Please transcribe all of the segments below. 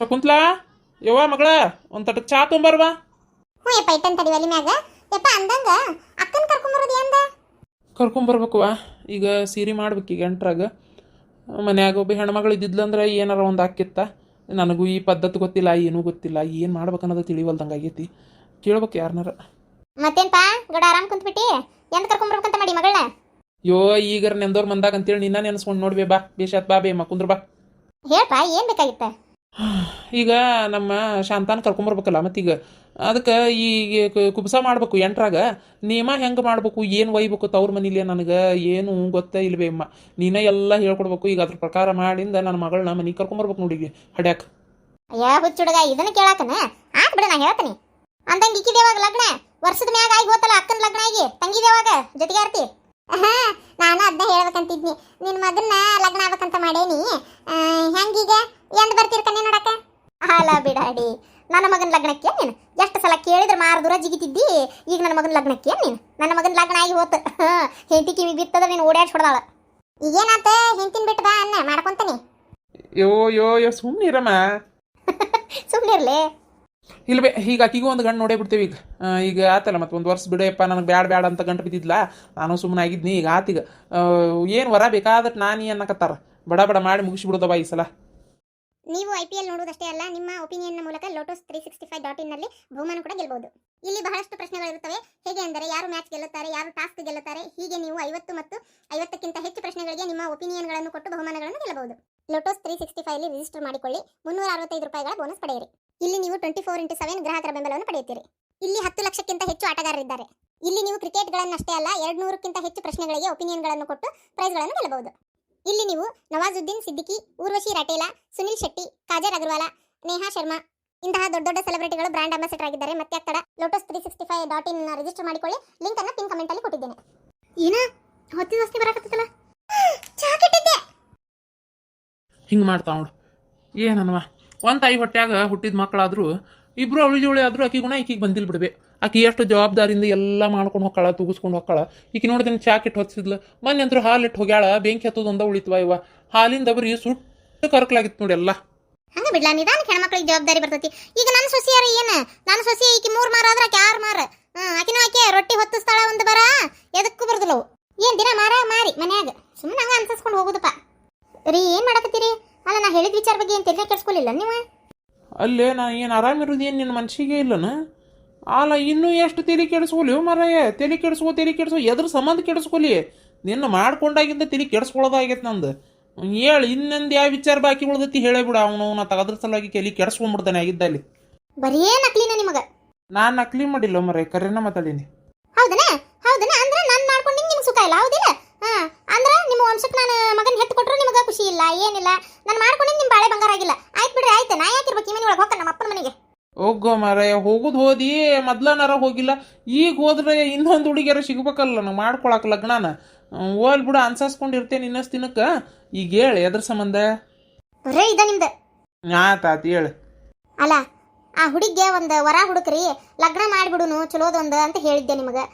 ಶಕುಂತ್ಲಾ ಯವ್ವ ಮಗಳ ಒಂದು ತಟ ಚಾ ತೊಂಬರ್ವಾ ಹ್ಞೂ ಯಪ್ಪ ಇಟ್ಟನ್ ತಡಿ ಒಲಿ ಮ್ಯಾಗ. ಯಪ್ಪ ಅಂದಂಗ ಅಕ್ಕನ ಕರ್ಕೊಂಬರೋದು ಎಂದ ಕರ್ಕೊಂಬರ್ಬೇಕವ್ವ ಈಗ ಸೀರೆ ಮಾಡ್ಬೇಕು ಈಗ ಎಂಟ್ರಾಗ. ಮನ್ಯಾಗ ಒಬ್ಬ ಹೆಣ್ಮಗಳು ಇದ್ದಿದ್ಲಂದ್ರೆ ಏನಾರ ಒಂದು ಆಕಿತ್ತ ನನಗೂ ಈ ಪದ್ಧತಿ ಗೊತ್ತಿಲ್ಲ ಏನೂ ಗೊತ್ತಿಲ್ಲ ಏನು ಮಾಡ್ಬೇಕನ್ನೋದು ತಿಳಿವಲ್ದಂಗ ಆಗೈತಿ. ಕೇಳ್ಬೇಕು ಯಾರನ್ನಾರ ಮತ್ತೇನ್ಪಾ? ಗಡ ಆರಾಮ್ ಕುಂತ್ಬಿಟ್ಟಿ? ಎಂದ ಕರ್ಕೊಂಬರ್ಬೇಕಂತ ಮಾಡಿ ಮಗಳನ್ನ? ಯೋ ಈಗರ ನೆಂದೋರ್ ಮಂದಾಗ ಅಂತೇಳಿ ನಿನ್ನ ನೆನೆಸ್ಕೊಂಡು ನೋಡ್ಬೇ ಬಾ. ಬೇಷಾತ್ ಬಾ ಬೇ ಮಕ್ಕುಂದ್ರ ಬಾ. ಹೇಳ್ಪಾ ಏನ್ ಬೇಕಾಗಿತ್ತ? ಈಗ ನಮ್ಮ ಶಾಂತಾನ ಕರ್ಕೊಂಬರ್ಬೇಕಲ್ಲ ಮತ್ತೀಗ. ಅದಕ್ಕೆ ಕು- ಕುಬ್ಸ ಮಾಡ್ಬೇಕು ಎಂಟ್ರಾಗ. ನಿಯಮ ಹೆಂಗೆ ಮಾಡ್ಬೇಕು, ಏನು ಒಯ್ಬೇಕು ತವ್ರ ಮನೇಲಿ ನನಗೆ, ಏನು ಗೊತ್ತೇ ಇಲ್ವೇ ಅಮ್ಮ. ನೀನೇ ಎಲ್ಲ ಹೇಳ್ಕೊಡ್ಬೇಕು, ಈಗ ಅದ್ರ ಪ್ರಕಾರ ಮಾಡಿಂದ ನನ್ನ ಮಗಳನ್ನ ಮನೆಗೆ ಕರ್ಕೊಂಬರ್ಬೇಕು ನೋಡಿ ಹಡ್ಯಾಕ. ಅಯ್ಯ ಹುಚ್ಚುಡಗ, ಇದನ್ನ ಕೇಳಾಕನ? ಆತ್ ಬಿಡ, ನಾ ಹೇಳ್ತೀನಿ. ಅಂದಂಗ ಇಕ್ಕಿದೇವಾಗ ಲಗ್ನ? ವರ್ಷದ ಮ್ಯಾಗ ಆಗಿ ಹೋತಲ್ಲ ಅಕ್ಕನ ಲಗ್ನ ಆಗಿ? ತಂಗಿದೇವಾಗ ಜೊತೆಗೆ ಹಾ ನಾನು ಅದನ್ನ ಹೇಳ್ಬೇಕಂತಿದ್ನಿ. ನಿನ್ ಮಗನ್ನ ಲಗ್ನ ಆಗ್ಬೇಕಂತ ಮಾಡೇನಿ. ಹೆಂಗೀಗ? ಎಂದ್ ಬರ್ತೀರ ಕಣ್ಣೆ ನೋಡಕ ಅಲ್ಲ ಬಿಡಾಡಿ. ನನ್ನ ಮಗನ ಲಗ್ನಕ್ಕೆ ನೀನು? ಎಷ್ಟು ಸಲ ಕೇಳಿದ್ರೆ ಮಾರ ದೂರ ಜಿಗಿತಿದ್ದಿ? ಈಗ ನನ್ನ ಮಗನ ಲಗ್ನಕ್ಕೆ ನೀನು? ನನ್ನ ಮಗನ ಲಗ್ನ ಆಗಿ ಹೋತ. ಹೆಂಡತಿ ಕಿವಿ ಬಿತ್ತದ ನೀನು ಓಡಾಡಿ ಹೊಡ್ದಾಳ. ಈಗೇನಾತ ಹೆಂಡತಿನ ಬಿಟ್ಟು ಬಾ ಅನ್ನ ಮಾಡ್ಕೊಂತಾನೆ. ಯೋ ಯೋ ಯೋ ಸುಮ್ಮನಿರಮ್ಮ ಸುಮ್ಮನೆ ಇಲ್ಲ ಇಲ್ವೇ ಈಗ ಆಕಿಗೂ ಒಂದು ಗಂಡು ನೋಡೇ ಬಿಡ್ತೇವೆ ಈಗ. ಈಗ ಆತಲ್ಲ ಮತ್ತೆ ಒಂದು ವರ್ಷ ಬಿಡೆಯಪ್ಪ ನನಗೆ ಬ್ಯಾಡ ಬ್ಯಾಡ ಅಂತ ಗಂಟು ಬಿದ್ದಿದ್ಲ? ನಾನು ಸುಮ್ಮನೆ ಆಗಿದ್ನಿ ಈಗ ಆತೀಗ ಏನು ವರ ಬೇಕಾದ್ರೆ ನಾನೀ ಅನ್ನಕತ್ತಾರ. ಬಡ ಬಡ ಮಾಡಿ ಮುಗಿಸ್ಬಿಡೋದವ ಈ ಸಲ. ನೀವು ಐ ಪಿ ಎಲ್ ನೋಡುವುದಷ್ಟೇ ಅಲ್ಲ, ನಿಮ್ಮ ಒಪಿನಿಯನ್ ಮೂಲಕ lotus three sixty five dot ಇನ್ನಲ್ಲಿ ಬಹುಮಾನ ಕೂಡ ಗೆಲ್ಲಬಹುದು ಇಲ್ಲಿ ಬಹಳಷ್ಟು ಪ್ರಶ್ನೆಗಳಿರುತ್ತವೆ ಹೇಗೆ ಅಂದರೆ, ಯಾರು ಮ್ಯಾಚ್ ಗೆಲ್ಲುತ್ತಾರೆ, ಯಾರು ಟಾಸ್ಕ್ ಗೆಲ್ಲುತ್ತಾರೆ, ಹೀಗೆ ನೀವು ಐವತ್ತು ಮತ್ತು ಐವತ್ತಕ್ಕಿಂತ ಹೆಚ್ಚು ಪ್ರಶ್ನೆಗಳಿಗೆ ನಿಮ್ಮ ಒಪಿನಿಯನ್ಗಳನ್ನು ಕೊಟ್ಟು ಬಹುಮಾನಗಳನ್ನು ಗೆಲ್ಲಬಹುದು. Lotus three sixty five register ಮಾಡಿಕೊಳ್ಳಿ. ಮುನ್ನೂರ ಅರವತ್ತೈದು ರೂಪಾಯಿಗಳ ಬೋನಸ್ ಪಡೆಯಿರಿ. ಇಲ್ಲಿ ನೀವು ಟ್ವೆಂಟಿ ಫೋರ್ ಇಂಟು ಸೆವೆನ್ ಗ್ರಾಹಕರ ಬೆಂಬಲವನ್ನು ಪಡೆಯುತ್ತೀರಿ. ಇಲ್ಲಿ ಹತ್ತು ಲಕ್ಷಕ್ಕಿಂತ ಹೆಚ್ಚು ಆಟಗಾರರಿದ್ದಾರೆ ಇಲ್ಲಿ ನೀವು ಕ್ರಿಕೆಟ್ಗಳನ್ನಷ್ಟೇ ಅಲ್ಲ ಎರಡು ನೂರಕ್ಕಿಂತ ಹೆಚ್ಚು ಪ್ರಶ್ನೆಗಳಿಗೆ ಒಪಿನಿಯನ್ಗಳನ್ನು ಕೊಟ್ಟು ಪ್ರೈಸ್ಗಳನ್ನು ಗೆಲ್ಲಬಹುದು. ಇಲ್ಲಿ ನೀವು ನವಾಜುದ್ದೀನ್ ಸಿದ್ದಿಕಿ, ಊರ್ವಶಿ ರಟೇಲ, ಸುನಿಲ್ ಶೆಟ್ಟಿ ಕಾಜರ್ ಅಗರ್ವಾಲ, ನೇಹಾ ಶರ್ಮಾ ಇಂತಹ ದೊಡ್ಡ ದೊಡ್ಡ ಸೆಲೆಬ್ರಿಟಿಗಳು ಬ್ರಾಂಡ್ ಅಂಬಾಸಿಡರ್ ಆಗಿದ್ದಾರೆ. ಮತ್ತೆ ಅಕ್ಕಡ lotus three sixty five dot in register ಮಾಡಿಕೊಳ್ಳಿ. ಲಿಂಕ್ ಅನ್ನ ಪಿನ್ ಕಮೆಂಟ್ ಅಲ್ಲಿ ಕೊಟ್ಟಿದ್ದೇನೆ. ಏನ? ಹೊತ್ತಿ ದೋಸ್ತಿ ಬರಕತ್ತಲ್ಲ ಹಿಂಗ್ ಮಾಡ್ತಾವ ನೋಡು. ಏನನ್ವ? ಒಂದ್ ತಾಯಿ ಹೊಟ್ಟ್ಯಾಗ ಹುಟ್ಟಿದ ಮಕ್ಕಳಾದ್ರೂ ಇಬ್ರು ಅವಳಿ ಜೋಳಿ ಆದರೂ ಆಕಿ ಗುಣ, ಈಕಿಗೆ ಬಂದಿಲ್ಲ ಬಿಡ್ಬೆ. ಆಕಿ ಎಷ್ಟು ಜವಾಬ್ದಾರಿಯಿಂದ ಎಲ್ಲ ಮಾಡ್ಕೊಂಡು ಹೋಗ್ಕಳ ತೂಗಿಸ್ಕೊಂಡು ಹೋಗ್ಕಳ ಈಕಿ ನೋಡಿದ್ರೆ ಚಾಕ್ ಇಟ್ಟು ಹೊತ್ತಿದ್ಲು ಮೊನ್ನೆ ಅಂತೂ ಹಾಲು ಇಟ್ಟು ಹೋಗ್ಯಾಳ, ಬೆಂಕಿ ಹತ್ತೋದೊಂದ ಉಳಿತವ ಇವ. ಹಾಲಿಂದ ಬರೀ ಸುಟ್ಟು ಕರ್ಕಲಾಗಿತ್ತು ನೋಡಿ ಎಲ್ಲ. ಹಂಗೆ ಬಿಡ್ಲಾ ನಿಧಾನ ಹೆಣ್ಮಕ್ಳಿಗೆ ಜವಾಬ್ದಾರಿ ಬರ್ತೈತಿ. ಈಗ ನನ್ನ ಸೊಸಿಯಾರ ಏನು? ನನ್ನ ಸೊಸಿ ಈಕಿ ಮೂರು ಮಾರ ಆದ್ರೆ ಆಕೆ ಆರು ಮಾರ. ಆಕಿನೂ ಆಕೆ ರೊಟ್ಟಿ ಹೊತ್ತಿಸ್ತಾಳ ಒಂದು ಬರ. ಎದಕ್ಕೂ ಬರ್ದಲವು ಏನು ದಿನ ಮಾರ, ಮಾರಿ ಮನ್ಯಾಗ. ಸುಮ್ಮನೆ ಹಂಗ ಅನ್ಸಸ್ಕೊಂಡು ಹೋಗುದಪ್ಪ. ರೀ, ಏನು ಮಾಡಕತ್ತೀರಿ? ಅಲ್ಲ, ನಾ ಹೇಳಿದ ವಿಚಾರ ಬಗ್ಗೆ ಏನು ತೆರಿಗೆ ಕೆಡ್ಸ್ಕೊಲಿಲ್ಲ ನೀವು? ಅಲ್ಲೇ ನಾ ಏನು ಆರಾಮಿರೋದು ಏನು ನಿನ್ನ ಮನ್ಸಿಗೆ ಇಲ್ಲನ? ಅಲ್ಲ ಇನ್ನೂ ಎಷ್ಟು ತಲೆ ಕೆಡಿಸ್ಕೊಲಿ ಮರಯ್ಯ ತಲೆ ಕೆಡಿಸ್ಕೋ ತಲೆ ಕೆಡಿಸ್ಕೊ ಎದ್ರ ಸಂಬಂಧ ಕೆಡಿಸ್ಕೊಲಿ? ನಿನ್ನ ಮಾಡ್ಕೊಂಡಾಗಿಂದ ತಲೆ ಕೆಡಿಸ್ಕೊಳ್ಳೋದಾಗೈತೆ ನಂದು. ಹೇಳಿ ಇನ್ನೊಂದು ಯಾವ ವಿಚಾರ ಬಾಕಿ ಉಳ್ದೈತಿ ಹೇಳೇ ಬಿಡು ಅವನು ನಾ ತಗದ್ರ ಸಲುವಾಗಿ ತಲೆ ಕೆಡಿಸ್ಕೊಂಡ್ಬಿಡ್ತಾನೆ ಆಗಿದ್ದಲ್ಲಿ. ಬರೀ ನಕ್ಲಿನ ನಿಮಗ? ನಾನು ನಕ್ಲಿ ಮಾಡಿಲ್ಲ ಮರ ಕರೆನ ಮಾತಾಡೀನಿ. ಹೌದನ? ಹೌದನ? ಅಂದ್ರೆ ನಾನು ಮಾಡ್ಕೊಂಡು ನಿಮ್ಗೆ ಸುಖ ಇಲ್ಲ ಹೌದಿಲ್ಲ? ಹಾ ಅಂದ್ರೆ ನಿಮ್ಮ ವಂಶಕ್ಕೆ ನಾನು ಮಗನ ಹೆತ್ತು ಕೊಟ್ಟರು ನಿಮಗೆ ಖುಷಿ ಇಲ್ಲ ಏನಿಲ್ಲ. ನಾನು ಮಾಡ್ಕೊಂಡಿದ್ದು ನಿಮ್ಮ ಬಾಳೆ ಬಂಗಾರ ಆಗಿಲ್ಲ. ಆಯ್ತು ಬಿಡ್ರಿ ಆಯ್ತು. ನಾ ಯಾಕಿರ್ಬೇಕು ಈ ಮನೆ ಒಳಗೆ ಹೋಗ್ತಾನೆ ನಮ್ಮ ಅಪ್ಪನ ಮನೆಗೆ. ಹೋಗೋ ಮಾರಾಯ ಹೋಗುದು ಹೋದಿ ಮೊದ್ಲನಾರ ಹೋಗಿಲ್ಲ. ಈಗ ಹೋದ್ರೆ ಇನ್ನೊಂದು ಹುಡುಗಿಯರ ಸಿಗ್ಬೇಕಲ್ಲ ನಾನು ಮಾಡ್ಕೊಳಕ್ ಲಗ್ನಾನ. ಓಲ್ ಬಿಡು ಅನ್ಸಾಸ್ಕೊಂಡಿರ್ತೇನೆ ಇನ್ನಷ್ಟು ದಿನಕ್ಕೆ. ಈಗ ಹೇಳಿ ಎದ್ರ ಸಂಬಂಧ? ರೇ ಇದ ನಿಮ್ದು. ಆತಾತ್ ಹೇಳು. ಅಲ್ಲ ಆ ಹುಡುಗಿಗೆ ಒಂದು ವರ ಹುಡುಕ್ರಿ ಲಗ್ನ ಮಾಡಿಬಿಡುನು ಚಲೋದೊಂದು ಅಂತ ಹೇಳಿದ್ದೆ ನಿಮಗೆ.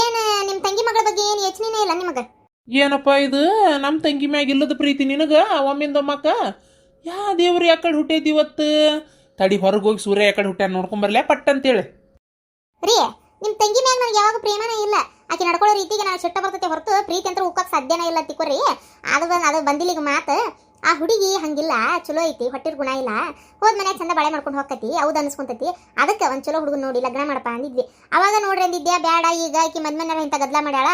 ಏನು ನಿಮ್ಮ ತಂಗಿ ಮಗಳ ಬಗ್ಗೆ ಏನು ಯೋಚನೆನೇ ಇಲ್ಲ ನಿಮಗೆ? ಏನಪ್ಪ ಇದು? ನಮ್ಮ ತಂಗಿ ಮ್ಯಾಗ ಇಲ್ಲದ ಪ್ರೀತಿ ನಿನಗ ಒಮ್ಮಿಂದ ಒಮ್ಮಕ್ಕ ಯಾ ದೇವ್ರು ಯಾಕಡೆ ಹುಟ್ಟೈತಿ ಇವತ್ತು? ತಡಿ ಹೊರಗೆ ಹೋಗಿ ಸೂರ್ಯ ಯಾಕಡೆ ಹುಟ್ಟ್ಯಾನ ನೋಡ್ಕೊಂಬರ್ಲೆ ಪಟ್ ಅಂತೇಳಿ. ರೀ ನಿಮ್ಮ ತಂಗಿ ಮ್ಯಾಗ ನನಗೆ ಯಾವಾಗ ಪ್ರೇಮನೇ ಇಲ್ಲ. ಆಕೆ ನಡ್ಕೊಳ್ಳೋ ರೀತಿಗೆ ನಾನು ಸೆಟ್ಟ ಬರ್ತೈತೆ ಹೊರತು ಪ್ರೀತಿ ಅಂತ ಉಕ್ಕಕ್ಕೆ ಸಾಧ್ಯನೇ ಇಲ್ಲ ತಿಕ್ಕೋರಿ ಅದು ಅದು ಬಂದಿಲ್ಲಿಗೆ ಮಾತು. ಆ ಹುಡುಗಿ ಹಂಗಿಲ್ಲ ಚಲೋ ಐತಿ ಹೊಟ್ಟಿರ್ ಗುಣ ಇಲ್ಲ. ಹೋದ್ ಮನ್ಯಾಗ ಚಂದ ಬಳೆ ಮಾಡ್ಕೊಂಡು ಹೋಗ್ತೈತಿ ಹೌದು ಅನ್ಸ್ಕೊಂತತಿ. ಅದಕ್ಕೆ ಒಂದ್ ಚಲೋ ಹುಡುಗನ್ ನೋಡಿ ಲಗ್ನ ಮಾಡಪ್ಪ ಅಂದಿದ್ವಿ. ಅವಾಗ ನೋಡ್ರಿ ಅಂದಿದ್ಯಾ ಬೇಡ ಈಗ ಆಕಿ ಮದ್ಮನ್ಯಾರ ಇಂಥ ಗದ್ಲ ಮಾಡ್ಯಾಳ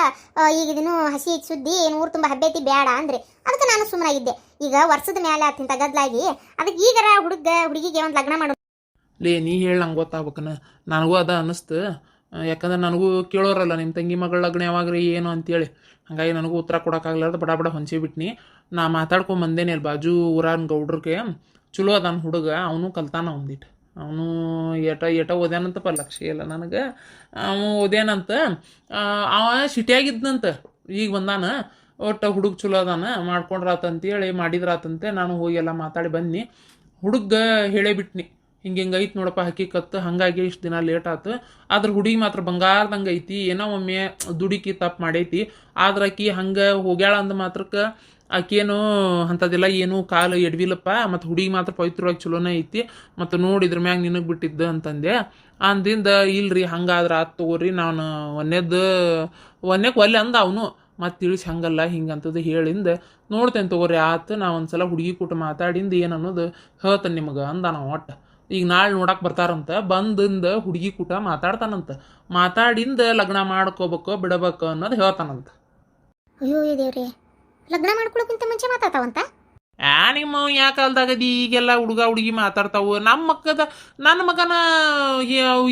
ಈಗ ಇದನ್ನು ಹಸಿ ಸುದ್ದಿ ಏನು ಊರು ತುಂಬ ಹಬ್ಬೈತಿ ಬೇಡ ಅಂದ್ರೆ. ಅದಕ್ಕೆ ನಾನು ಸುಮ್ಮನಾಗಿದ್ದೆ ಈಗ ವರ್ಷದ ಮೇಲೆ ಆತಿಂತ ಗದ್ಲಾಗಿ ಅದಕ್ಕೆ ಈಗರ ಹುಡುಗ ಹುಡುಗಿಗೆ ಒಂದ್ ಲಗ್ನ ಮಾಡು ಲೇ ನೀ ಹೇಳಿ ಗೊತ್ತಾಗ್ಬೇಕನ. ನನಗೂ ಅದ ಅನ್ನಿಸ್ತು ಆ, ಯಾಕಂದ್ರೆ ನನಗೂ ಕೇಳೋರಲ್ಲ ನಿಮ್ಮ ತಂಗಿ ಮಗಳ ಲಗ್ನ ಯಾವಾಗ್ರಿ, ಏನು ಅಂತೇಳಿ. ಹಂಗಾಗಿ ನನಗೂ ಉತ್ತರ ಕೊಡೋಕ್ಕಾಗ್ಲಾರ್ದು ಬಡ ಬಡ ಹೊಂಚಿ ಬಿಟ್ನಿ. ನಾ ಮಾತಾಡ್ಕೊಂಡು ಬಂದೇನೆ ಅಲ್ಲಿ ಬಾಜು ಊರಾನ್ ಗೌಡ್ರಿಗೆ. ಚಲೋ ಅದಾನ ಹುಡುಗ, ಅವನು ಕಲ್ತಾನ ಒಂದಿಟ್ಟು ಅವನು ಏಟ ಏಟ ಓದ್ಯಾನಂತಪ್ಪ ಲಕ್ಷ್ಯ ಇಲ್ಲ ನನಗೆ. ಅವನು ಓದ್ಯಾನಂತ. ಅವ ಸಿಟಿಯಾಗಿದ್ದಂತ ಈಗ ಬಂದಾನ. ಒಟ್ಟು ಹುಡುಗ ಚಲೋ ಅದಾನ, ಮಾಡ್ಕೊಂಡ್ರಾತಂತೇಳಿ, ಮಾಡಿದ್ರಾತಂತೆ, ನಾನು ಹೋಗಿ ಎಲ್ಲ ಮಾತಾಡಿ ಬನ್ನಿ ಹುಡುಗ ಹೇಳೇ ಬಿಟ್ನಿ. ಹಿಂಗೆ ಹಿಂಗೆ ಐತಿ ನೋಡಪ್ಪ ಹಕ್ಕಿಕತ್ತು ಹಾಗಾಗಿ ಇಷ್ಟು ದಿನ ಲೇಟ್ ಆಯ್ತು ಆದ್ರೆ ಹುಡುಗಿ ಮಾತ್ರ ಬಂಗಾರದಂಗೆ ಐತಿ, ಏನೋ ಒಮ್ಮೆ ದುಡುಕಿ ತಪ್ಪು ಮಾಡೈತಿ. ಆದ್ರೆ ಆಕಿ ಹಂಗೆ ಹೋಗ್ಯಾಳ ಅಂದ ಮಾತ್ರಕ್ಕೆ ಆಕೇನು ಅಂಥದ್ದೆಲ್ಲ, ಏನು ಕಾಲು ಎಡವಿಲ್ಲಪ್ಪ. ಮತ್ತು ಹುಡುಗಿ ಮಾತ್ರ ಪವಿತ್ರವಾಗಿ ಚಲೋನೇ ಐತಿ. ಮತ್ತು ನೋಡಿದ್ರ ಮ್ಯಾಗ ನಿನಗೆ ಬಿಟ್ಟಿದ್ದ ಅಂತಂದೆ. ಅಂದಿಂದ ಇಲ್ರಿ, ಹಂಗಾದ್ರೆ ಆತ್ ತಗೋರಿ, ನಾನು ಒಂದೇದ್ದು ಒಂದೇಕ್ಕೆ ಒಲ್ಲೆ ಅಂದ ಅವನು. ಮತ್ತು ತಿಳಿಸಿ ಹಂಗಲ್ಲ ಹಿಂಗಂತದ್ದು ಹೇಳಿಂದ, ನೋಡ್ತೇನೆ ತಗೋರಿ ಆತು ನಾ ಒಂದ್ಸಲ ಹುಡುಗಿ ಕೂಟ ಮಾತಾಡಿಂದ ಏನು ಅನ್ನೋದು ಹೇಳ್ತೇನೆ ನಿಮಗೆ, ಅಂದ ನಾವು ಒಟ್ಟು. ಈಗ ನಾಳೆ ನೋಡಕ್ಕೆ ಬರ್ತಾರಂತ ಬಂದಿಂದ ಹುಡುಗಿ ಕೂಟ ಮಾತಾಡ್ತಾನಂತ. ಮಾತಾಡಿಂದ ಲಗ್ನ ಮಾಡ್ಕೋಬೇಕು ಬಿಡಬೇಕು ಅನ್ನೋದು ಹೇಳ್ತಾನಂತ. ಅಯ್ಯೋ ದೇವ್ರಿ ಲಗ್ನ ಮಾಡ್ಕೊಳ್ಳೋಕ್ಕಿಂತ ಮುಂಚೆ ಮಾತಾಡ್ತಾವಂತ? ಆ ನಿಮ್ಮ ಯಾ ಕಾಲದಾಗದಿ ಈಗೆಲ್ಲ ಹುಡುಗ ಹುಡುಗಿ ಮಾತಾಡ್ತಾವು. ನಮ್ಮ ಮಕ್ಕದ ನನ್ನ ಮಗನ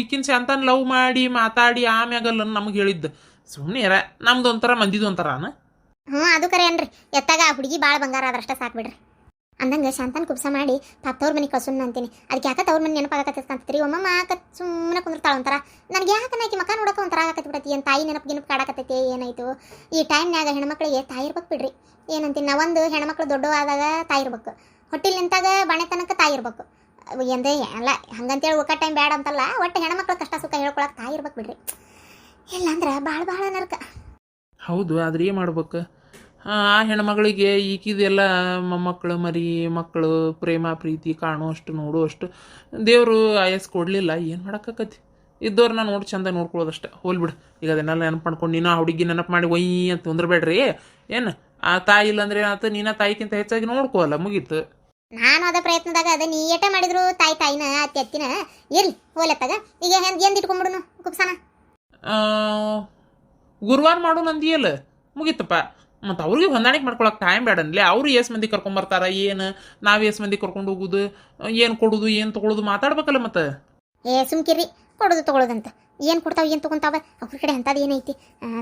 ಈಕಿನ ಶಾಂತನ್ ಲವ್ ಮಾಡಿ ಮಾತಾಡಿ ಆಮ್ಯಾಗಲ್ಲ ನಮಗೆ ಹೇಳಿದ್ದು. ಸುಮ್ಮನೆ ಇರ ನಮ್ದು ಒಂಥರ ಮಂದಿದು ಒಂಥರನ ಹ್ಞೂ ಅದು ಕರೆ ಅನ್ರಿ. ಎತ್ತಾಗ ಹುಡುಗಿ ಭಾಳ ಬಂಗಾರ ಅದ್ರಷ್ಟ ಸಾಕು ಬಿಡ್ರಿ. ಅಂದಂಗೆ ಶಾಂತನ್ ಕುಬ್ಸ ಮಾಡಿ ತವ್ರ ಮನೆ ಕಸುನ್ ಅಂತೀನಿ. ಅದಕ್ಕೆ ಯಾಕೆ ತವ್ರ ಮನೆ ನೆನಪಾಗತ್ತಂತ್ರಿ ಒಮ್ಮಮ್ಮ ಆಕತ್ ಸುಮ್ಮನೆ ಕುಂದಿರ್ತಾಳ ಒಂಥರ. ನನಗೆ ಯಾಕೆ ನಾಕಿ ಮಕ್ಕ ನೋಡಕ್ಕೆ ಒಂಥರ ಆಗತ್ತೆ ಬಿಡತಿ ಏನು ತಾಯಿ ನೆನಪು ಗಿನಪು ಕಾಡಕತ್ತೈತಿ? ಏನಾಯ್ತು? ಈ ಟೈಮ್ನ್ಯಾಗ ಹೆಣ್ಮಕ್ಳಿಗೆ ತಾಯಿ ಇರ್ಬೇಕು ಬಿಡ್ರಿ. ಏನಂತೀನಿ? ನಾವೊಂದು ಹೆಣ್ಮಕ್ಳು ದೊಡ್ಡ ಆದಾಗ ತಾಯಿ ಇರ್ಬೇಕು. ಹೊಟ್ಟಿಲ್ ನಿಂತಾಗ ಬಾಣೆ ತಾಯಿ ಇರ್ಬೇಕು. ಎಂದೇ, ಅಲ್ಲ, ಹಂಗಂತೇಳಿ ಒಕ್ಕ ಟೈಮ್ ಬೇಡ ಅಂತಲ್ಲ, ಒಟ್ಟು ಹೆಣ್ಮಕ್ಳು ಕಷ್ಟ ಸುಖ ಹೇಳ್ಕೊಳಕ್ಕೆ ತಾಯಿ ಇರ್ಬೇಕು ಬಿಡ್ರಿ. ಇಲ್ಲಾಂದ್ರೆ ಭಾಳ ಭಾಳ ನರಕ. ಹೌದು, ಆದ್ರೆ ಏನು ಮಾಡ್ಬೇಕು? ಆ ಹೆಣ್ಮಗಳಿಗೆ ಈಕಿದೆಲ್ಲ ಮೊಮ್ಮಕ್ಕಳು ಮರಿ ಮಕ್ಕಳು ಪ್ರೇಮ ಪ್ರೀತಿ ಕಾಣುವಷ್ಟು ನೋಡುವಷ್ಟು ದೇವರು ಆಯಸ್ ಕೊಡಲಿಲ್ಲ. ಏನು ಮಾಡೋಕ್ಕಾಗತ್ತೆ ಇದ್ದವ್ರನ್ನ ನೋಡಿ ಚಂದ ನೋಡ್ಕೊಳ್ಳೋದಷ್ಟೆ. ಹೋಲ್ಬಿಡು ಈಗ ಅದನ್ನೆಲ್ಲ ನೆನಪು ಮಾಡ್ಕೊಂಡು ನೀನು ಆ ಹುಡುಗಿ ನೆನಪು ಮಾಡಿ ಒಯ್ ಅಂತ ತೊಂದ್ರಬೇಡ್ರಿ. ಏನು? ಆ ತಾಯಿ ಇಲ್ಲಂದ್ರೆ ಏನಾಯ್ತು? ನೀನ ತಾಯಿಗಿಂತ ಹೆಚ್ಚಾಗಿ ನೋಡ್ಕೋಲ್ಲ ಮುಗೀತು. ನಾನು ಅದ ಪ್ರಯತ್ನದಾಗ ಅದ ನೀ ಏಟ ಮಾಡಿದ್ರು ತಾಯಿ ತಾಯಿನ ಅತ್ತಿ ಅತ್ತಿನ. ಇರ್ಲಿ ಹೋಲತ್ತಾಗ. ಈಗ ಹೆಂಗ್ ಎಂದ್ ಇಟ್ಕೊಂಡ್ಬಿಡುನು ಕುಪ್ಸನ? ಗುರುವಾರ ಮಾಡು ನಂದಿಯಲ್ಲ. ಮುಗೀತಪ್ಪ. ಮತ್ತು ಅವ್ರಿಗೆ ಹೊಂದಾಣಿಕೆ ಮಾಡ್ಕೊಳಕ್ಕೆ ಟೈಮ್ ಬೇಡನ್ಲೇ ಅವರು ಎಸ್ ಮಂದಿ ಕರ್ಕೊಂಬರ್ತಾರೆ ಏನು? ನಾವು ಎಸ್ ಮಂದಿ ಕರ್ಕೊಂಡು ಹೋಗುದು, ಏನು ಕೊಡೋದು, ಏನು ತೊಗೊಳೋದು ಮಾತಾಡ್ಬೇಕಲ್ಲ ಮತ್ತೆ. ಏ ಸುಮ್ಕಿರಿ ಕೊಡೋದು, ತೊಗೊಳೋದಂತ. ಏನು ಕೊಡ್ತಾವೆ, ಏನು ತೊಗೊಂತಾವ? ಅವ್ರ ಕಡೆ ಅಂಥದ್ದು ಏನೈತಿ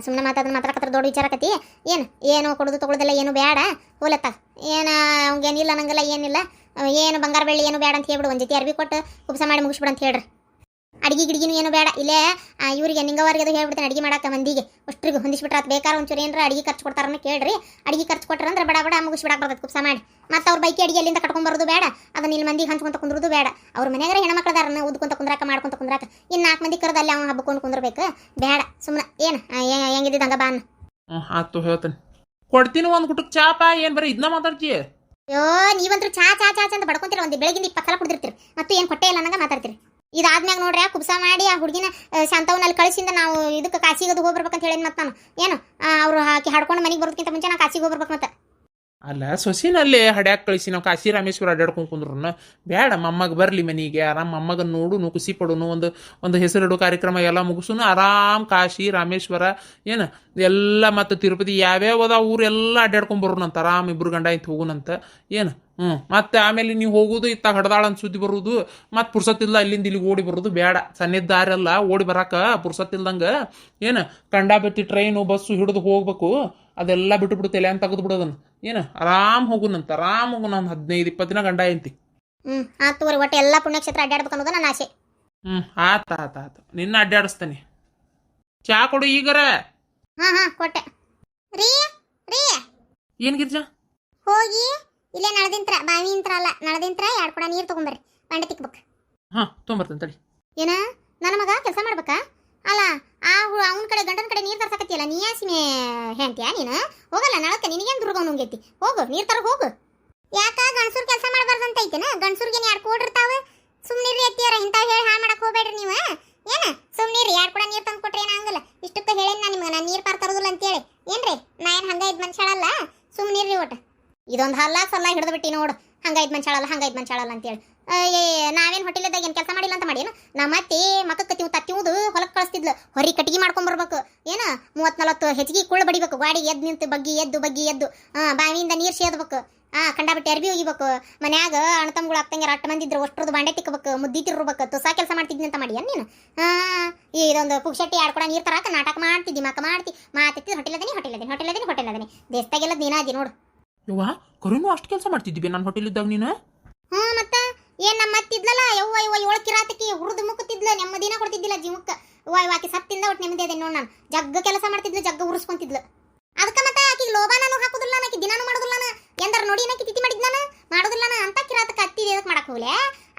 ಸುಮ್ಮನೆ ಮಾತಾಡೋದು ಮಾತಾಡಕತ್ರ ದೊಡ್ಡ ವಿಚಾರಕತಿ ಏನು? ಏನು ಕೊಡೋದು, ತೊಗೊಳೋದಿಲ್ಲ ಏನು ಬೇಡ ಹೋಲತ್ತ. ಏನು ಅವ್ಗೇನಿಲ್ಲ ನಂಗೆಲ್ಲ ಏನಿಲ್ಲ. ಏನು ಬಂಗಾರ ಬೆಳ್ಳಿ ಏನು ಬೇಡ ಅಂತ ಹೇಳ್ಬಿಡು. ಒಂದು ಜೊತೆ ಅರ್ಬಿ ಕೊಟ್ಟು ಕುಬ್ಸ ಮಾಡಿ ಮುಗಿಸ್ಬಿಡು ಅಂತ ಹೇಳ್ರಿ. ಅಡಿಗೆ ಗಿಡಿಗಿನೂ ಏನು ಬೇಡ. ಇಲ್ಲೇ ಇವರಿಗೆ ಇವ್ರಿಗೆ ನಿಂಗವರಿಗೆ ಅದು ಹೇಳ್ಬಿಡ್ತೇನೆ ಅಡಿಗೆ ಮಾಡಕ್ಕೆ ಮಂದಿಗೆ. ಅಷ್ಟ್ರಿಗೆ ಹೊಂದಿಸ್ಬಿಟ್ರೆ ಅದು ಬೇಕಾದ್ರೆ ಒಂಚೂರು ಏನಾರ ಅಡಿಗೆ ಖರ್ಚು ಕೊಡ್ತಾರನ್ನ ಕೇಳ್ರಿ. ಅಡಿಗೆ ಖರ್ಚು ಕೊಟ್ಟರೆ ಅಂದ್ರೆ ಬಡ ಬಡ ಮುಗಿಸ್ಬಿಡಕ್ಕೆ ಬರ್ತದೆ ಕುಪ್ಸ ಮಾಡಿ. ಮತ್ತೆ ಅವ್ರ ಬೈಕಿ ಅಡಿಗೆ ಅಲ್ಲಿಂದ ಕಟ್ಕೊಂಡು ಬರೋದು ಬೇಡ. ಅದನ್ನ ಇಲ್ಲಿ ಮಂದಿಗೆ ಹಂಚ್ಕೊಂತ ಕುಂದ್ರದು ಬೇಡ. ಅವ್ರ ಮನ್ಯಾಗ ಹೆಣ್ಮಕ್ಳದಾರನ್ನ ಉದ್ಕೊಂತ ಕುಂದ್ರಾಕ ಮಾಡ್ಕೊಂತ ಕುಂದ್ರಾಕ. ಇನ್ನು ನಾಲ್ಕು ಮಂದಿ ಕರೆದಲ್ಲಿ ಅವ್ನು ಹಬ್ಬಕೊಂಡು ಕುಂದ್ರಬೇಕು. ಬೇಡ ಸುಮ್ಮನೆ ಏನು ಹೆಂಗಿದ್ದ ಹಂಗ ಬಾನ್ ಆತು ಹೇಳ್ತೇನೆ. ಕೊಡ್ತೀನಿ ಒಂದು ಗುಟಕ್ ಚಾಪ ಏನು ಬರೀ ಇದನ್ನ ಮಾತಾಡ್ತೀಯ? ಅಯ್ಯೋ ನೀವಂತೂ ಚಾ ಚಾ ಚಾ ಚಾ ಅಂತ ಬಡ್ಕೊಂತೀರ ಒಂದು ಬೆಳಗಿಂದ ಇಪ್ಪತ್ತು ಸಲ ಕುಡಿದಿರ್ತೀರಿ. ಮತ್ತು ಏನು ಕೊಟ್ಟೆ ಇಲ್ಲ ಅನ್ನಂಗ ಮಾತಾಡ್ತೀರಿ. ಇದಾದ್ಮ್ಯಾಗ ನೋಡ್ರಿ, ಆ ಕುಬ್ಸ ಮಾಡಿ ಆ ಹುಡುಗಿನ ಶಾಂತವನಲ್ಲಿ ಕಳಿಸಿಂದ ನಾವು ಇದಕ್ಕೆ ಕಾಸಿಗೆ ಅದು ಹೋಗ್ಬರ್ಬೇಕಂತ ಹೇಳಿ ಮತ್ತೆ ನಾನು. ಏನು? ಅವ್ರು ಹಾಕಿ ಹಾಡ್ಕೊಂಡು ಮನೆಗೆ ಬರೋದಕ್ಕಿಂತ ಮುಂಚೆ ನಾನು ಕಾಶಿಗೆ ಹೋಗ್ಬರ್ಬೇಕು ಮತ್ತೆ. ಅಲ್ಲ, ಸೊಸಿನಲ್ಲಿ ಹಡ್ಯಾಕ್ ಕಳಿಸಿ, ನಾವು ಕಾಶಿ ರಾಮೇಶ್ವರ ಅಡ್ಡಾಡ್ಕೊಂಡು ಕುಂದ್ರೂ ಬೇಡ ಮಮ್ಮಗ ಬರಲಿ ಮನೆಗೆ. ಆರಾಮ್ ನೋಡು ನೋಡುನು, ಖುಷಿ ಪಡುನು, ಒಂದು ಒಂದು ಹೆಸರಿಡು ಕಾರ್ಯಕ್ರಮ ಎಲ್ಲ ಮುಗಿಸುನು. ಆರಾಮ್ ಕಾಶಿ ರಾಮೇಶ್ವರ ಏನು, ಎಲ್ಲ ಮತ್ತು ತಿರುಪತಿ ಯಾವ್ಯಾವ ಅದಾವ ಊರೆಲ್ಲ ಅಡ್ಡಾಡ್ಕೊಂಡು ಬರೋಣಂತ ಆರಾಮ್ ಇಬ್ರು ಗಂಡ ಇತ್ತು ಹೋಗುನಂತ. ಏನು ಹ್ಞೂ ಮತ್ತೆ ಆಮೇಲೆ ನೀವು ಹೋಗುದು ಇತ್ತ ಹಡ್ದಾಳ ಅಂತ ಸುದ್ದಿ ಬರೋದು, ಮತ್ತೆ ಪುರ್ಸತ್ತಿಲ್ಲ ಅಲ್ಲಿಂದ ಇಲ್ಲಿಗೆ ಓಡಿ ಬರೋದು ಬೇಡ ಅಲ್ಲ ಓಡಿ ಬರಾಕ ಪುರ್ಸತ್ತಿಲ್ದಂಗೆ ಏನು ಕಂಡಾಬತ್ತಿ ಟ್ರೈನು ಬಸ್ಸು ಹಿಡಿದು ಹೋಗ್ಬೇಕು. ಅದೆಲ್ಲ ಬಿಟ್ಟು ಬಿಡುತ್ತೆ ತಲೆ ಅಂತ ತೆಗೆದು ಬಿಡೋದನ್ನ ಏನು? ಆರಾಮ್ ಹೋಗುನಂತ ಆರಾಮ್ ಹೋಗು ನಾನು ಹದಿನೈದು ಇಪ್ಪತ್ತು ದಿನ ಗಂಡ ಎಂತಿ ಹ್ಞೂ ಆತು ತಗೋರಿ ಒಟ್ಟು ಎಲ್ಲ ಪುಣ್ಯಕ್ಷೇತ್ರ ಅಡ್ಡಾಡ್ಬೇಕು ಅನ್ನೋದು ನನ್ನ ಆಸೆ. ಹ್ಞೂ ಆತ ಆತ ಆತ. ನಿನ್ನ ಅಡ್ಡಾಡಿಸ್ತಾನೆ. ಚಾ ಕೊಡು ಈಗರ. ಹಾಂ ಹಾಂ ಕೊಟ್ಟೆ. ರೀ ರೀ. ಏನು ಗಿರ್ಜಾ? ಹೋಗಿ ಇಲ್ಲೇ ನಳದಿಂತ್ರ ಬಾವಿ ಇಂತ್ರ ಅಲ್ಲ ನಳದಿಂತ್ರ ಎರಡು ಕೂಡ ನೀರು ತೊಗೊಂಬರ್ರಿ ಬಂಡೆ ತಿಕ್ಬೇಕು. ಹಾಂ ತೊಗೊಂಬರ್ತೇನೆ ತಡಿ. ಏನ? ನನ್ನ ಮಗ ಕೆಲಸ ಮಾಡ್ಬೇಕಾ? ಅಲ್ಲ ಆ ಅವನ ಕಡೆ, ಗಂಡನ ಕಡೆ ನೀರು ತರ್ಸಕತ್ತಿಯಲ್ಲ, ನೀ ಯಾಸಿಮೆ ಹೇಳ್ತೀಯ ನೀನು? ಹೋಗಲ್ಲ ನಳಕ್ಕೆ ನಿನಗೇನು ದುರ್ಗ ನುಂಗೈತಿ? ಹೋಗು, ನೀರು ತರ ಹೋಗು. ಯಾಕ ಗಂಡಸೂರ್ ಕೆಲಸ ಮಾಡಬಾರ್ದಂತ ಐತೆನ? ಗಂಡಸೂರ್ಗೆ ಎರಡು ಕೊಡಿರ್ತಾವ ಸುಮ್ಮನಿರಿ ಎತ್ತಿಯಾರ ಇಂಥವು ಹೇಳಿ ಹಾಳು ಮಾಡಕ್ ಹೋಗ್ಬೇಡ್ರಿ ನೀವು. ಏನ? ಸುಮ್ಮನಿರಿ ಯಾರು ಕೂಡ ನೀರು ತಂದು ಕೊಟ್ರೆ ಏನಾಗಲ್ಲ ಇಷ್ಟಕ್ಕೆ ಹೇಳೇನಿ ನಾನು ನಿಮ್ಗೆ ನಾನು ನೀರು ಪಾರ್ ತರೋದಿಲ್ಲ ಅಂತೇಳಿ. ಏನ್ರಿ? ನಾ ಏನು ಹಂಗ ಇದ್ ಮನುಷ್ಯಳಲ್ಲ ಸುಮ್ಮನಿರಿ ಒಟ್ಟು. ಇದೊಂದು ಹಲ್ಲ ಸಲ್ಲ ಹಿಡಿದು ಬಿಟ್ಟಿ ನೋಡು. ಹಂಗೈದ್ ಮನುಷ್ಯಳಲ್ಲ ಹಂಗೈದ್ ಮನುಷ್ಯಳಲ್ಲ ಅಂತೇಳಿ. ನಾವೇನು ಇದ್ದಾಗ ಏನು ಕೆಲಸ ಮಾಡಿಲ್ಲ ಅಂತ ಮಾಡೇನು ನಮ್ಮ ಅತ್ತಿ ಮಕ್ಕಕ್ಕೆ ತಿವ್ ತತ್ತಿವುದು ಹೊಲಕ್ಕೆ ಕಳಿಸ್ತಿದ್ಲು. ಹೊರಿ ಕಟ್ಟಿಗೆ ಮಾಡ್ಕೊಂಡ್ ಬರ್ಬೇಕು. ಏನ? ಮೂವತ್ ನಲವತ್ತು ಹೆಚ್ಚಿಗೆ ಕುಳ್ಳು ಬಡಿಬೇಕು. ಗಾಡಿ ಎದ್ದು ನಿಂತು ಬಗ್ಗಿ ಎದ್ದು ಬಗ್ಗಿ ಎದ್ದು. ಬಾವಿಯಿಂದ ನೀರು ಸೇದ್ಬೇಕು. ಆ ಕಂಡಾಬಿಟ್ಟು ಅರ್ಬಿ ಒಗಿಬೇಕು. ಮನ್ಯಾಗ ಅಣ್ಣತಮ್ಗಳು ಅತ್ತಂಗೆ ಅಟ್ಟ ಮಂದಿದ್ರು ಅಷ್ಟ್ರದ್ದು ಬಾಂಡೆ ತಿಕ್ಕಬೇಕು. ಮುದ್ದಿ ತಿರ್ಬೇಕು ತುಸಾ ಕೆಲಸ ಮಾಡ್ತಿದ್ನಿ ಅಂತ ಮಾಡಿ ನೀನು? ಹಾ ಇದೊಂದು ಪುಕ್ಷಟ್ಟಿ ಆಡ್ಕೊಡ ನೀರು ತರಾಕ ನಾಟಕ ಮಾಡ್ತಿದ್ದಿ ಮಕ್ಕ ಮಾಡ್ತಿ. ಮಾತಿತ್ತಿದ್ ಹೊಟ್ಟಿಲದನಿ ಹೊಟ್ಟಿಲದನಿ ಹೊಟ್ಟಿಲದನಿ ಹೊಟ್ಟಿಲದನಿ ದೇಶದಾಗೆಲ್ಲ ದಿನ ಅದಿ ನೋಡು. ಯವ್ವ ಕರುನು ಅಷ್ಟು ಕೆಲಸ ಮಾಡ್ತಿದ್ವಿ ನಾನು ಹೋಟೆಲಿದ್ದಾಗ ನೀನು? ಹ್ಞೂ ಮತ್ತ? ಏನ್ ನಮ್ಮ ಮತ್ತಿದ್ಲಲ್ಲ ಯವ್ವ ಯವ್ವ, ಏಳು ಕಿರಾತಕಿ, ಹುರಿದು ಮುಕ್ಕತಿದ್ಲ ನೆಮ್ಮದಿನ ಕೊಡ್ತಿದ್ದಿಲ್ಲ ಜೀವಕ್ಕೆ. ವಾಯ್ ಆಕಿ ಸತ್ತಿಂದ ಒಟ್ಟು ನೆಮ್ಮದಿ ಅದೇ ನೋಡ್ ನಾನು. ಜಗ್ಗ ಕೆಲಸ ಮಾಡ್ತಿದ್ಲು, ಜಗ್ಗ ಉರ್ಸ್ಕೊಂತಿದ್ಲು. ಅದಕ್ಕೆ ಮತ್ತೆ ಆಕಿ ಲೋಬಾನೂ ಹಾಕುದಿಲ್ಲ ಆಕಿ ದಿನಾನು ಮಾಡುದಿಲ್ಲ ಎಂದರ ನೋಡಿ ನಾಕಿ ತಿಥಿ ನಾನು? ಮಾಡೋದಿಲ್ಲ ಅಂತ ಕಿರಾತಕ ಹತ್ತಿ ಅದಕ್ಕೆ ಮಾಡಕ್ ಹೋಗ್ಲೆ.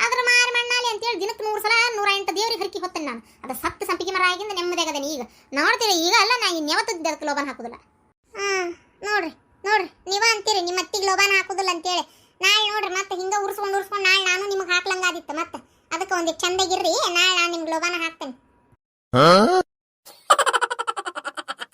ಅದ್ರ ಮಾರಿ ಮಣ್ಣಾಲಿ ಅಂತ ಅಂತೇಳಿ ದಿನಕ್ಕೆ ನೂರು ಸಲ ನೂರ ಎಂಟು ದೇವ್ರಿಗೆ ಹರಕಿ ಹೊತ್ತೇನೆ ನಾನು. ಅದು ಸತ್ತು ಸಂಪಿಗೆ ಮರ ಆಗಿಂದ ನೆಮ್ಮದಿ ಆಗದೇನೆ ಈಗ? ನೋಡ್ತೀರಿ, ಈಗ ಅಲ್ಲ ನಾ ಇನ್ ಯಾವತ್ತೂ ಅದಕ್ಕೆ ಲೋಬಾನ ಹಾಕುದಿಲ್ಲ. ಹಾಂ ನೋಡ್ರಿ ನೋಡ್ರಿ. ನೀವ ಅಂತೀರಿ, ನಿಮ್ಮ ಅತ್ತಿಗೆ ಲೋಬಾನ ಹಾಕುದಿಲ್ಲ ಅಂತೇಳಿ. ನಾಳೆ ನೋಡ್ರಿ ಮತ್ತೆ ಹಿಂಗೆ ಉರ್ಸ್ಕೊಂಡು ಉರ್ಸ್ಕೊಂಡು ನಾಳೆ ನಾನು ನಿಮಗೆ ಹಾಕ್ಲಂಗಾದಿತ್ತು ಮತ್ತೆ. ಅದಕ್ಕೆ ಒಂದು ಚಂದಾಗಿರ್ರಿ ನಾಳೆ ನಾನು ನಿಮ್ಗೆ ಲೋಬಾನ ಹಾಕ್ತೇನೆ.